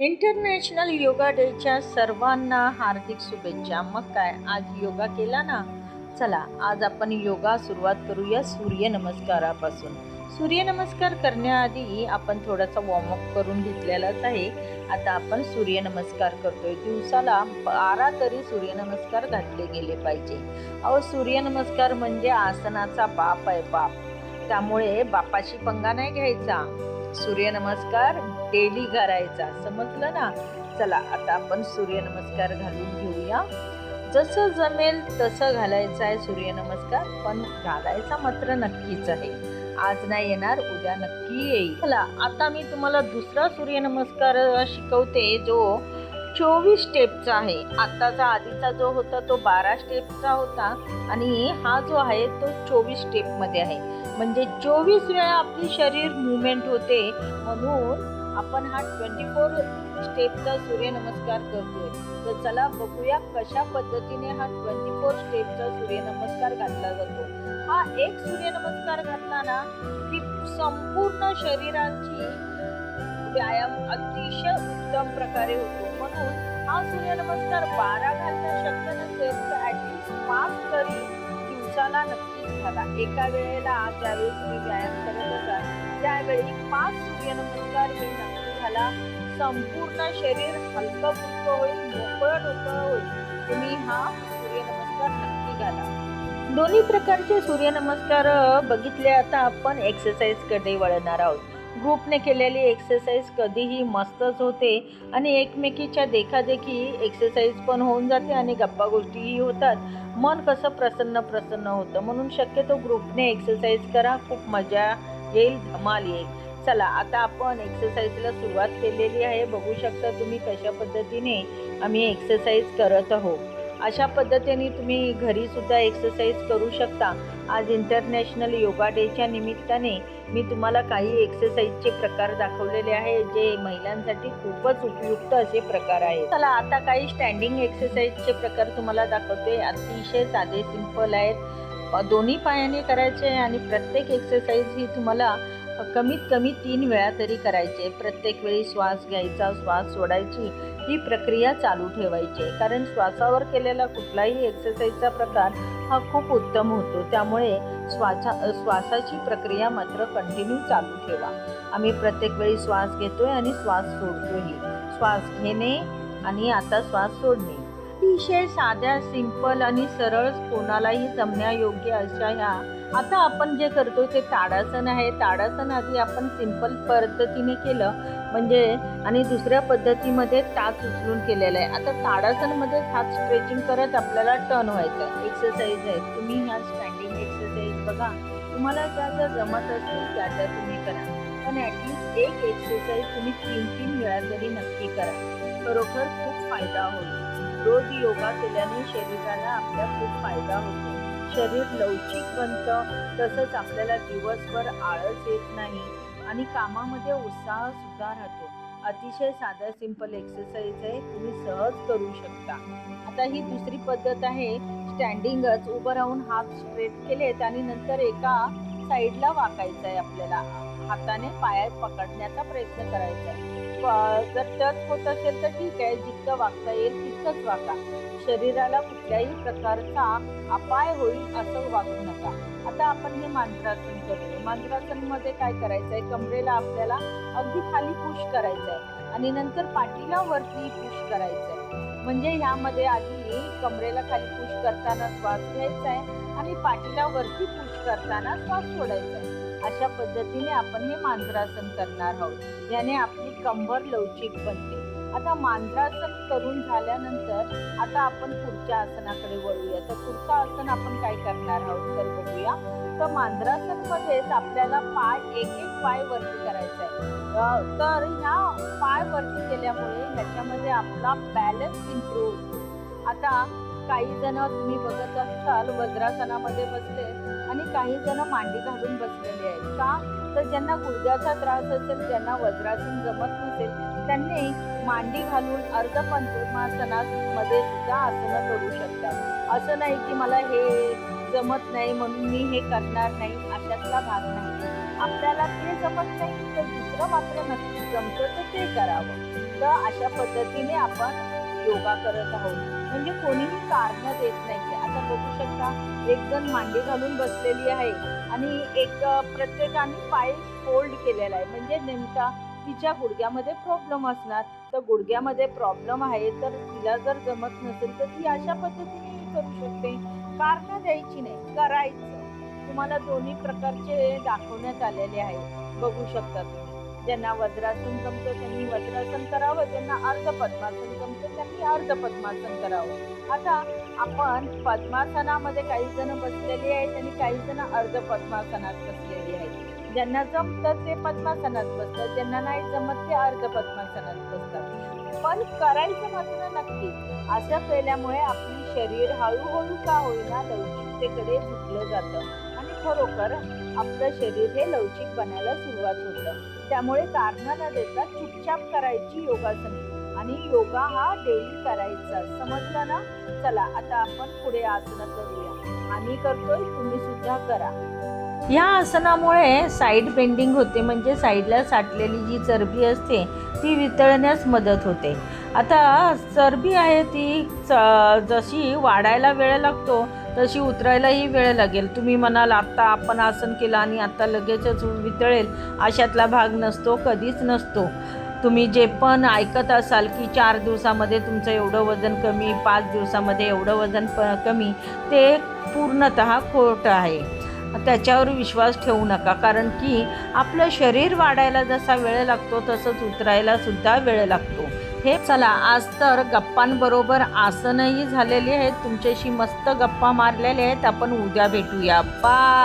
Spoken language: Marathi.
इंटरनॅशनल योगा डेच्या सर्वांना हार्दिक शुभेच्छा. मग काय? आज योगा केला ना? चला आज आपण योगा सुरुवात करूया सूर्यनमस्कारापासून सूर्यनमस्कार करण्याआधी आपण थोडासा वॉर्मअप करून घेतलेलाच आहे. आता आपण सूर्यनमस्कार करतोय. दिवसाला बारा तरी सूर्यनमस्कार घातले गेले पाहिजे. अहो सूर्यनमस्कार म्हणजे आसनाचा बाप आहे बाप. त्यामुळे बापाशी पंगा नाही घ्यायचा. सूर्यनमस्कार डेली करायचा समजलं ना? चला आता आपण सूर्यनमस्कार घालून घेऊया. जसं जमेल तसं घालायचं आहे सूर्यनमस्कार पण घालायचा मात्र नक्कीच आहे. आज नाही येणार उद्या नक्की येईल. चला आता मी तुम्हाला दुसरा सूर्यनमस्कार शिकवते जो चोवीस स्टेपचा आहे. आत्ताचा आधीचा जो होता तो बारा स्टेपचा होता. आणि हा जो आहे तो चोवीस स्टेपमध्ये आहे. म्हणजे चोवीस वेळा आपली शरीर मुवमेंट होते म्हणून आपण हा ट्वेंटी फोर स्टेपचा सूर्यनमस्कार करतोय. तर चला बघूया कशा पद्धतीने हा ट्वेंटी फोर स्टेपचा सूर्यनमस्कार घातला जातो. हा एक सूर्यनमस्कार घातला ना की संपूर्ण शरीराची व्यायाम अतिशय उत्तम प्रकारे होतो. म्हणून हा सूर्यनमस्कार बारा घालणं शक्य नसेल तर ॲटलिस्ट पाच तरी दिवसाला नक्कीच घाला एका वेळेला ज्यावेळी तुम्ही व्यायाम करत असाल त्यावेळी पाच सूर्यनमस्कार हे नक्की झाला. संपूर्ण शरीर हलकं फुलकं होईल मोकळं डोकं होईल. तुम्ही हा सूर्यनमस्कार नक्की घाला दोन्ही प्रकारचे सूर्यनमस्कार बघितले आता आपण एक्सरसाइजकडे वळणार आहोत. ग्रुपने केलेली एक्सरसाइज कधीही मस्तच होते आणि एकमेकीच्या देखादेखी एक्सरसाइज पण होऊन जाते आणि गप्पा गोष्टीही होतात. मन कसं प्रसन्न प्रसन्न होतं म्हणून शक्यतो ग्रुपने एक्सरसाइज करा खूप मजा येईल धमाल येईल. चला आता आपण एक्सरसाइजला सुरुवात केलेली आहे. बघू शकता तुम्ही कशा पद्धतीने आम्ही एक्सरसाइज करत आहोत. अशा पद्धतीने तुम्ही घरीसुद्धा एक्सरसाइज करू शकता. आज इंटरनॅशनल योगा डेच्या निमित्ताने मी तुम्हाला काही एक्सरसाइजचे प्रकार दाखवलेले आहे जे महिलांसाठी खूपच उपयुक्त असे प्रकार आहेत. चला आता काही स्टँडिंग एक्सरसाइजचे प्रकार तुम्हाला दाखवते. अतिशय साधे सिंपल आहेत. दोन्ही पायाने करायचे आणि प्रत्येक एक्सरसाइज ही तुम्हाला कमीत कमी तीन वेळा तरी करायचे. प्रत्येक वेळी श्वास घ्यायचा श्वास सोडायची. ही प्रक्रिया चालू ठेवायची आहे. कारण श्वासावर केलेला कुठलाही एक्सरसाइजचा प्रकार हा खूप उत्तम होतो. त्यामुळे श्वासा श्वासाची प्रक्रिया मात्र कंटिन्यू चालू ठेवा. आम्ही प्रत्येक वेळी श्वास घेतोय आणि श्वास सोडतोही श्वास घेणे आणि आता श्वास सोडणे. अतिशय साध्या सिंपल आणि सरळ कोणालाही जमण्यायोग्य अशा ह्या आता आपण जे करतो ते ताडासन आहे. ताडासन आधी आपण सिंपल पद्धतीने केलं. म्हणजे आणि दुसऱ्या पद्धतीमध्ये टाच उचलून केलेलं आहे. आता ताडासनमध्ये हात स्ट्रेचिंग करत आपल्याला टर्न व्हायचं आहे. एक्सरसाइज आहे. तुम्ही ह्या स्टँडिंग एक्सरसाइज बघा. तुम्हाला ज्या ज्या जमत असतील त्या त्या तुम्ही करा. पण ॲटलिस्ट एक एक्सरसाइज तुम्ही तीन तीन वेळा तरी नक्की करा खरोखर खूप फायदा होतो रोज योगा केल्याने शरीराला आपल्या खूप फायदा होतो. शरीर लवचिक बनतं. तसंच आपल्याला दिवसभर आळस येत नाही. आणि कामामध्ये उत्साह सुद्धा राहतो. अतिशय साधा सिंपल एक्सरसाइज आहे तुम्ही सहज करू शकता. आता ही दुसरी पद्धत आहे स्टँडिंगच उभं राहून हात स्ट्रेट केलेत आणि नंतर एका साईडला वाकायचं आहे आपल्याला. हाताने पायात पकडण्याचा प्रयत्न करायचा. आहे जर टच होत असेल तर ठीक आहे जितकं वागता येईल तितकंच वाका शरीराला कुठल्याही प्रकारचा अपाय होईल असं वागू नका. आता आपण हे मांजरासन करूया. मांजरासनमध्ये काय करायचं आहे कमरेला आपल्याला अगदी खाली पुश करायचं आहे आणि नंतर पाठीला वरती पुश करायचं आहे म्हणजे ह्यामध्ये आधी कमरेला खाली पुश करताना श्वास घ्यायचा आहे आणि पाठीला वरती पुश करताना श्वास सोडायचा आहे अशा पद्धतीने आपण हे मांजरासन करणार आहोत. याने आपली कंबर लवचिक बनते. आता मांजरासन करून झाल्यानंतर आता आपण पुढच्या आसनाकडे वळूया. तर पुढचं आसन आपण काय करणार आहोत तर बघूया. तर मांजरासन मध्येच आपल्याला पाय एक एक पाय वरती करायचा आहे तर ह्या पाय वरती केल्यामुळे ह्याच्यामध्ये आपला बॅलन्स इम्प्रूव्ह होतो. आता काही जण तुम्ही बघत असाल वज्रासनामध्ये बसले आणि काही जण मांडी घालून बसलेले आहेत. का? तर ज्यांना गुडघ्याचा त्रास असेल ज्यांना वज्रासन जमत नसेल त्यांनी मांडी घालून अर्धपंचमासनामध्ये सुद्धा आसनं करू शकतात. असं नाही की मला हे जमत नाही म्हणून मी हे करणार नाही अशातला भाग नाही. आपल्याला ते जमत नाही तर दुसरं मात्र नक्की जमतं तर ते करावं. तर अशा पद्धतीने आपण योगा करत आहोत. म्हणजे कोणीही कारण देत नाही. आता बघू शकता एक जण मांडी घालून बसलेली आहे आणि एक प्रत्येकाने पाय फोल्ड केलेला आहे. म्हणजे नेमका तिच्या गुडघ्यामध्ये प्रॉब्लेम असणार. तर गुडघ्यामध्ये प्रॉब्लेम आहे तर तिला जर जमत नसेल तर ती अशा पद्धतीने करू शकते. कारण द्यायची नाही करायचं. तुम्हाला दोन्ही प्रकारचे दाखवण्यात आलेले आहे. बघू शकता तुम्ही. ज्यांना वज्रासन जमतं त्यांनी वज्रासन करावं. ज्यांना अर्ध पद्मासन जमतं त्यांनी अर्ध पद्मासन करावं. आता आपण पद्मासनामध्ये काही जण बसलेली आहेत आणि काही जण अर्ध पद्मासनात बसलेली आहेत. ज्यांना जमतं ते पद्मासनात बसतात ज्यांना नाही जमत ते अर्ध पद्मासनात बसतात. पण करायचं मात्र नक्की असं केल्यामुळे आपली शरीर हळूहळू का होईना लवचिकतेकडे झुकलं जातं आणि खरोखर आपलं शरीर हे लवचिक बनायला सुरुवात होतं. त्यामुळे कारण न देता चुपचाप करायची योगासने आणि योगा हा डेली करायचा. समजलं ना? चला आता आपण पुढे आसनं करूया. आम्ही करतोय तुम्ही सुद्धा करा. या आसनामुळे साईड बेंडिंग होते म्हणजे साईडला साठलेली जी चरबी असते ती वितळण्यास मदत होते. आता चरबी आहे ती च- जशी वाढायला वेळ लागतो तशी उतरायलाही वेळ लागेल. तुम्ही म्हणाल आत्ता आपण आसन केलं आणि आत्ता लगेचच वितळेल. अशातला भाग नसतो कधीच नसतो. तुम्ही जे पण ऐकत असाल की चार दिवसामध्ये तुमचं एवढं वजन कमी पाच दिवसामध्ये एवढं वजन प कमी ते पूर्णत खोटं आहे. त्याच्यावर विश्वास ठेवू नका. कारण की आपलं शरीर वाढायला जसा वेळ लागतो तसंच उतरायला सुद्धा वेळ लागतो. हे चला आज तर गप्पांबरोबर आसनही झालेली आहेत. तुमच्याशी मस्त गप्पा मारलेले आहेत. आपण उद्या भेटूया. बा